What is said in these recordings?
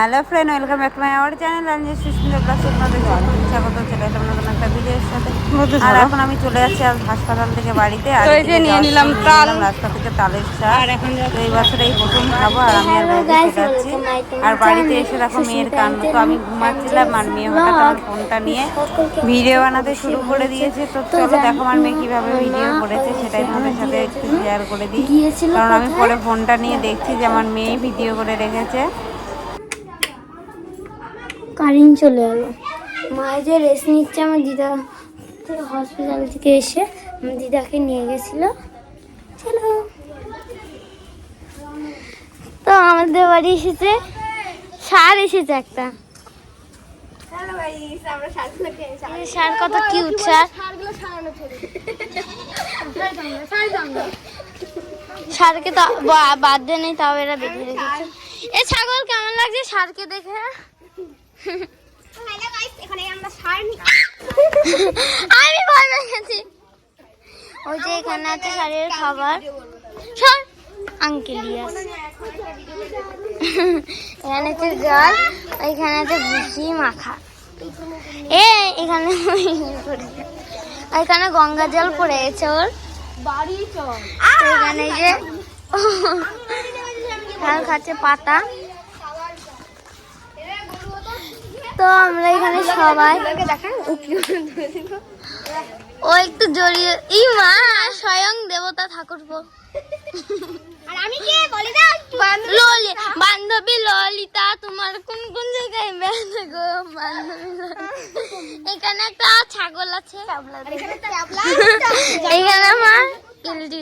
Hello friend welcome back to my our channel. আমি Susmita plus আপনাদের স্বাগত। চলে এলাম নতুন একটা ভিডিওর সাথে। আর এখন আমি চলে যাচ্ছি আজ হাসপাতাল থেকে বাড়িতে। আর তো এই যে নিয়ে নিলাম তাল। রাস্তা থেকে তালের এখন তো এই বছর এই প্রথম খাব আর আমি আর বাড়িতে যাচ্ছি। আর বাড়িতে. এসে দেখো মেয়ের কান্না তো আমি ঘুমাচ্ছিলাম আর মেয়ে হঠাৎ আমার ফোনটা নিয়ে ভিডিও বানাতে শুরু করে দিয়েছে। তো চলো দেখো আমার মেয়ে কীভাবে ভিডিও করেছে সেটাই তোমাদের সাথে একটু শেয়ার করে দিই। কারণ আমি? পরে ফোনটা নিয়ে দেখছি যে আমার মেয়ে ভিডিও করে রেখেছে। কারেন্ট চলে এলো। মায়ের যে রেস্ট নিচ্ছে আমার দিদা। হসপিটাল থেকে এসে আমার দিদাকে নিয়ে গেছিল। চলো। তো আমাদের বাড়ি এসেছে। সার এসেছে একটা। সার কত কিউট সার। সারকে তো বাদ দিয়ে নেই, তাও এরা দেখে রেখেছে। এ ছাগল কেমন লাগছে সারকে দেখে? আমি ভয় পেয়ে গেছি ওই যে এখানে আছে শাড়ির খাবার। সর আঙ্কেলিয়াস এখানে আছে জল এখানে আছে ভুসি মাখা। এ এখানে এখানে গঙ্গা জল পড়ে গেছে ওর। এখানে যে খাচ্ছে পাতা। তো আমরা এখানে সবাই ও একটু জড়িয়ে ই মা স্বয়ং দেবতা ঠাকুর আর আমি কে? বলে দাও ললি বান্ধবী ললিতা তোমার কোন কোন জায়গায় বেড়াতে গো? বান্ধবী এখানে একটা ছাগল আছে। এখানে আমার কিলটি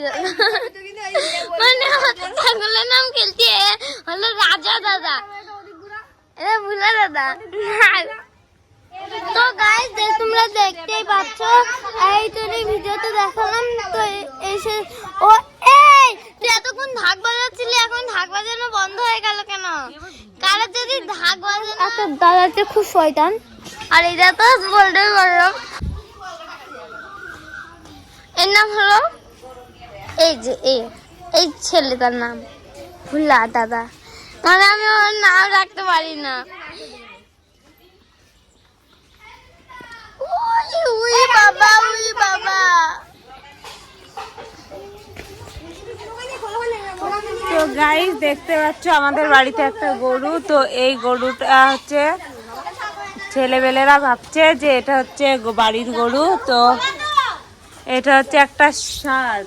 মানে ছাগলের নাম কিলটি হলো রাজা দাদা। এটা ভুলা দাদা তো গাইস দেখ তোমরা দেখতেই পাচ্ছ এই তোর এই ভিডিওতে দেখালাম তো এসে ও এই তুই এতক্ষণ ঢাক বাজাচ্ছিলি এখন ঢাক বাজানো বন্ধ হয়ে গেল কেন? কারা যদি ঢাক বাজানো আচ্ছা দাদাতে খুব শয়তান। আর এটা তো বলতে পারলাম। এর নাম হলো এই যে এই এই ছেলেটার নাম। ভুল্লা দাদা। মানে আমি ওর নাম রাখতে পারি না। তো গাইস দেখতে পাচ্ছ আমাদের বাড়িতে একটা গরু। তো এই গরুটা হচ্ছে ছেলেবেলেরা ভাবছে যে এটা হচ্ছে বাড়ির গরু। তো এটা হচ্ছে একটা ষাঁড়।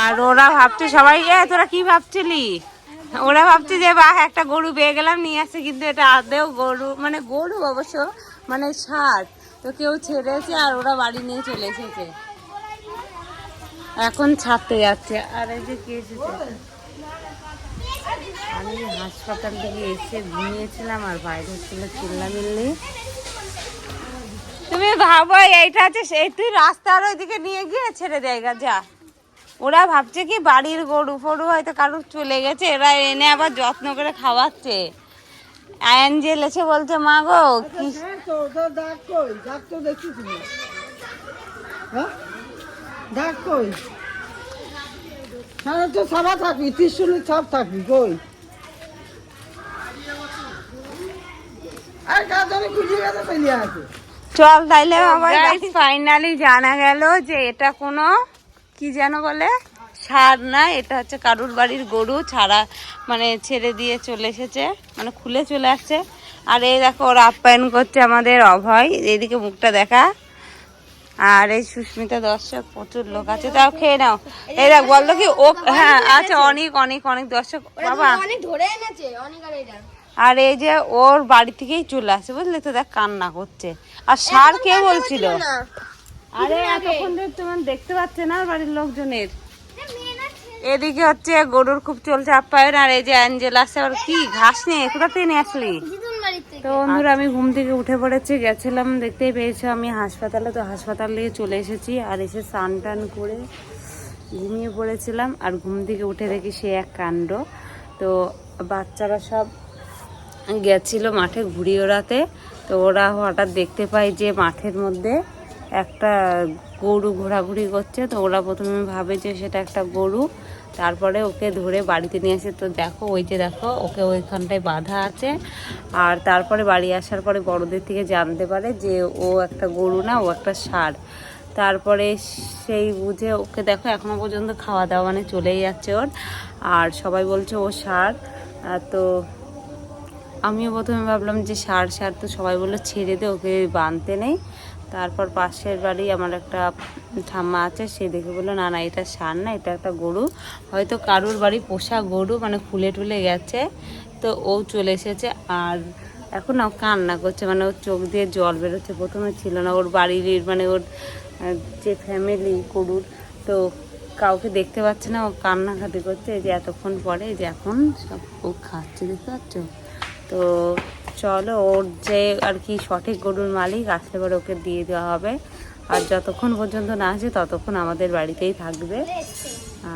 আর ওরা ভাবছে সবাই তোরা কি ভাবছিলি? ওরা ভাবছে যে, বাহ, একটা গরু পেয়ে গেলাম, নিয়ে আসছে, কিন্তু এটা আদেও গরু মানে গরু অবশ্য মানে ষাঁড় তো কেউ ছেড়েছে আর ওরা বাড়ি নিয়ে চলে এসেছে। এখন ছাড়তে যাচ্ছে। আর এই যে কে এসেছে? আমি হাসপাতাল থেকে এসে ঘুমিয়েছিলাম আর বাইরে ছিল চিল্লা চিল্লামিল্লি। তুমি ভাবো, এইটা আছে সেই তুই রাস্তার ওইদিকে নিয়ে গিয়ে ছেড়ে দেয়, যা। ওরা ভাবছে কি বাড়ির গরু ফরু হয়তো কারোর চলে গেছে এরা এনে আবার যত্ন করে খাওয়াচ্ছে। অ্যাঞ্জেল এসে বলছে মা গো কি হ্যাঁ কই? হ্যাঁ? দাগ কই? সারা তো সারা থাকবি ত্রিশুলি ছাপ থাকবি কই? আর গাছনে খুঁজে গেছে ফেলে আছে? চল তাইলে ফাইনালি জানা গেল যে এটা কোনো কি যেন বলে? সার না এটা হচ্ছে কারুর বাড়ির গরু ছাড়া মানে ছেড়ে দিয়ে চলে এসেছে মানে খুলে চলে আসছে। আর এই দেখো ওরা আপ্যায়ন করছে আমাদের অভয় এইদিকে মুখটা দেখা। আর এই সুস্মিতা দর্শক প্রচুর লোক আছে। তাও খেয়ে নাও। এই দেখ বলতো কি ও হ্যাঁ আচ্ছা অনেক অনেক অনেক দর্শক বাবা। আর এই যে ওর বাড়ি থেকেই চলে আসে বুঝলি তো? দেখ কান্না করছে। আর সার কে বলছিল? আরে এতক্ষণ ধরে তোমার দেখতে পাচ্ছে না বাড়ির লোকজনের? এদিকে হচ্ছে গরুর খুব চলছে আপ্যায়ন আর এই যে অ্যাঞ্জেল আসছে আর কি ঘাস নিয়ে কোথা থেকে নিয়ে আসলি? তো বন্ধুরা আমি ঘুম থেকে উঠে পড়েছি গেছিলাম দেখতেই পেয়েছ আমি হাসপাতালে। তো হাসপাতাল থেকে চলে এসেছি আর এসে স্নান টান করে ঘুমিয়ে পড়েছিলাম আর ঘুম থেকে উঠে দেখি সে এক কাণ্ড। তো বাচ্চারা সব গেছিল মাঠে ঘুরিয়ে ওড়াতে তো ওরা হঠাৎ দেখতে পায় যে মাঠের মধ্যে একটা গরু ঘোরাঘুরি করছে তো ওরা প্রথমে ভাবে যে সেটা একটা গরু তারপরে ওকে ধরে বাড়িতে নিয়ে আসে। তো দেখো ওই যে দেখো ওকে ওইখানটায় বাঁধা আছে। আর তারপরে বাড়ি আসার পরে বড়দের থেকে জানতে পারে যে ও একটা গরু না ও একটা ষাঁড়। তারপরে সেই বুঝে ওকে দেখো এখনও পর্যন্ত খাওয়া দাওয়া মানে চলেই যাচ্ছে ওর। আর সবাই বলছে ও আহ, তো আমিও প্রথমে ভাবলাম যে সার সার তো সবাই বলল ছেড়ে দে ওকে বাঁধতে নেই। তারপর পাশের বাড়ি আমার একটা ঠাম্মা আছে, সে দেখে বলল, না না, এটা সার না, এটা একটা গরু। হয়তো কারুর বাড়ি পোষা গরু মানে ফুলে টুলে গেছে, তো ও চলে এসেছে। আর এখন ও কান্না করছে মানে ওর চোখ দিয়ে জল বেরোচ্ছে, প্রথমে ছিল না, ওর বাড়ির মানে ওর যে ফ্যামিলি গরুর, তো কাউকে দেখতে পাচ্ছে না, ও কান্নাকাটি করছে যে এতক্ষণ পরে যে এখন সব ও খাচ্ছে, দেখতে পাচ্ছ? তো চলো, ওর যে আর কি সঠিক গরুর মালিক আসলে পরে ওকে দিয়ে দেওয়া হবে। আর যতক্ষণ পর্যন্ত না আসে, ততক্ষণ আমাদের বাড়িতেই থাকবে।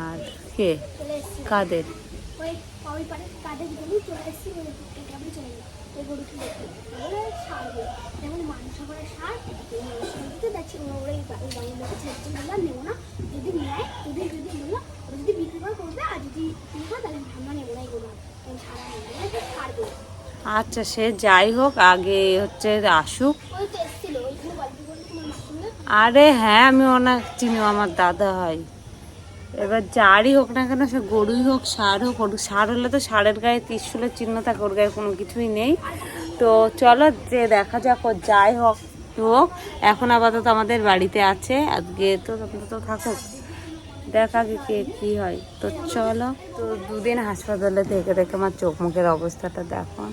আর কে? কাদের? যদি বিক্রি করে করবে, আর যদি আমরা নেব না সারা নেব আচ্ছা সে যাই হোক, আগে হচ্ছে আসুক। আরে হ্যাঁ আমি ওনার চিনি আমার দাদা হয় এবার যারই হোক না কেন, সে গরুই হোক, সার হোক, ওর সার হলে তো সারের গায়ে ত্রিশুলের চিহ্ন থাকে, ওর গায়ে কোনো কিছুই নেই। তো চলো, যে দেখা যাক, ও যাই হোক হোক। এখন আপাতত আমাদের বাড়িতে আছে। আজকে তো তো থাকুক। দেখ কে কী হয়? তো চলো। তো দুদিন হাসপাতালে থেকে থেকে আমার চোখ মুখের অবস্থাটা দেখো।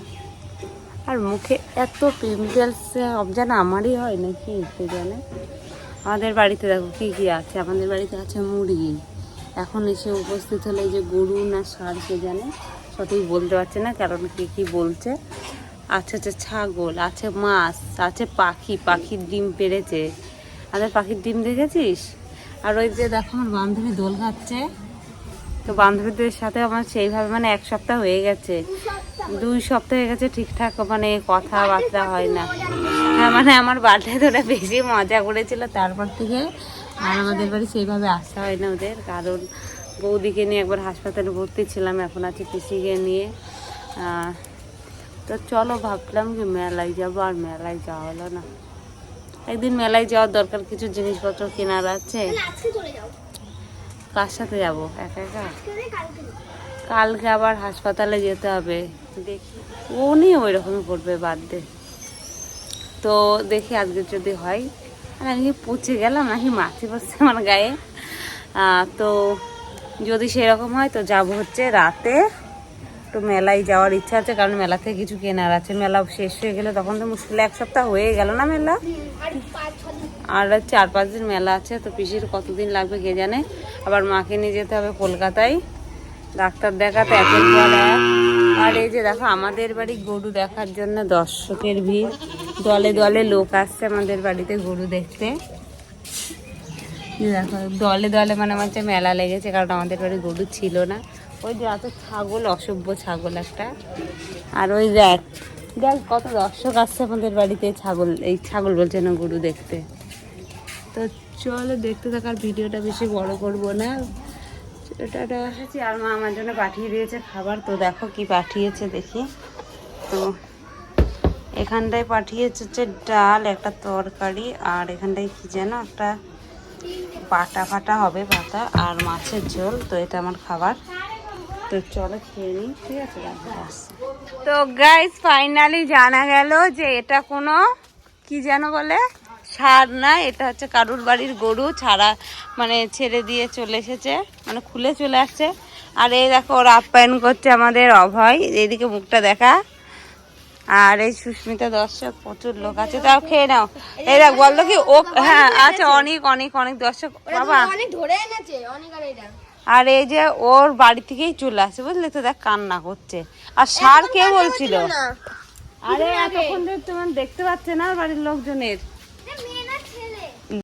আর মুখে এত পিম্পলস যেন আমারই হয় নাকি, কে জানে? আমাদের বাড়িতে দেখো কি কি আছে। আমাদের বাড়িতে আছে মুরগি এখন এসে উপস্থিত হলে যে গরু না সার, কে জানে? সঠিক বলতে পারছে না কারণ কে কি বলছে। আছে হচ্ছে ছাগল, আছে মাছ, আছে পাখি। পাখির ডিম পেড়েছে। আমাদের পাখির ডিম দেখেছিস? আর ওই যে দেখো আমার বান্ধবী দোল খাচ্ছে তো বান্ধবীদের সাথে আমার সেইভাবে মানে এক সপ্তাহ হয়ে গেছে। দুই সপ্তাহ হয়ে গেছে ঠিকঠাক মানে কথাবার্তা হয় না। হ্যাঁ মানে আমার বার্থডে ওরা বেশি মজা করেছিল তারপর থেকে। আর আমাদের বাড়ি সেইভাবে আসা হয় না ওদের। কারণ বৌদিকে নিয়ে একবার হাসপাতালে ভর্তি ছিলাম, এখন আছে পিসিকে নিয়ে। তো চলো ভাবলাম কি মেলায় যাব, আর মেলায় যাওয়া হলো না। একদিন মেলায় যাওয়ার দরকার কিছু জিনিসপত্র কেনার আছে। কার সাথে যাব? একা একা? কালকে আবার হাসপাতালে যেতে হবে। দেখি। ও নিয়ে ওই রকমই করবে বার্থডে তো দেখি আজকে যদি হয়। আর আমি কি পচে গেলাম নাকি মাছি পড়ছে আমার গায়ে? তো যদি সেরকম হয় তো যাব হচ্ছে রাতে। তো মেলায় যাওয়ার ইচ্ছা আছে, কারণ মেলা থেকে কিছু কেনার আছে। মেলা শেষ হয়ে গেলে তখন তো মুশকিল, এক সপ্তাহ হয়ে গেল না মেলা? আর চার পাঁচ দিন মেলা আছে, তো পিসির কতদিন লাগবে কে জানে? আবার মাকে নিয়ে যেতে হবে কলকাতায়। ডাক্তার দেখাতে পর এক। আর এই যে দেখো, আমাদের বাড়ি গরু দেখার জন্য দর্শকের ভিড়। দলে দলে লোক আসছে আমাদের বাড়িতে গরু দেখতে। দেখো, দলে দলে মানে আমার মেলা লেগেছে, কারণ আমাদের বাড়ি গরু ছিল না। ওই যে এত ছাগল, অসভ্য ছাগল একটা। আর ওই দেখ দেখ কত দর্শক আসছে আমাদের বাড়িতে ছাগল, এই ছাগল বলছে না গরু দেখতে। তো চলো দেখতে থাকার ভিডিওটা বেশি বড় করব না। এটা এসেছি, আর মা আমার জন্য পাঠিয়ে দিয়েছে খাবার। তো দেখো কি পাঠিয়েছে, দেখি। তো এখানটায় পাঠিয়েছে হচ্ছে ডাল, একটা তরকারি, আর এখানটায় কি যেন একটা পাটা ফাটা হবে পাতা, আর মাছের ঝোল। তো এটা আমার খাবার। তো চলো খেয়ে নিই ঠিক আছে? তো গাইস ফাইনালি জানা গেল যে এটা কোনো কি যেন বলে সার না এটা হচ্ছে কারুর বাড়ির গরু ছাড়া মানে ছেড়ে দিয়ে চলে এসেছে মানে খুলে চলে আসছে। আর এই দেখো ওর আপ্যায়ন করছে আমাদের অভয় এইদিকে মুখটা দেখা। আর এই সুস্মিতা দর্শক প্রচুর লোক আছে তাও খেয়ে নাও। এই দেখ বলল কি ও হ্যাঁ আচ্ছা অনেক অনেক অনেক দর্শক। বাবা। অনেক ধরে এনেছে অনেক আর এটা আর এই যে ওর বাড়ি থেকেই চলে আসে বুঝলে তো? দেখ কান্না করছে। আর সার কে বলছিল? আরে এতক্ষণ ধরে তোমার দেখতে পাচ্ছে না বাড়ির লোকজনের?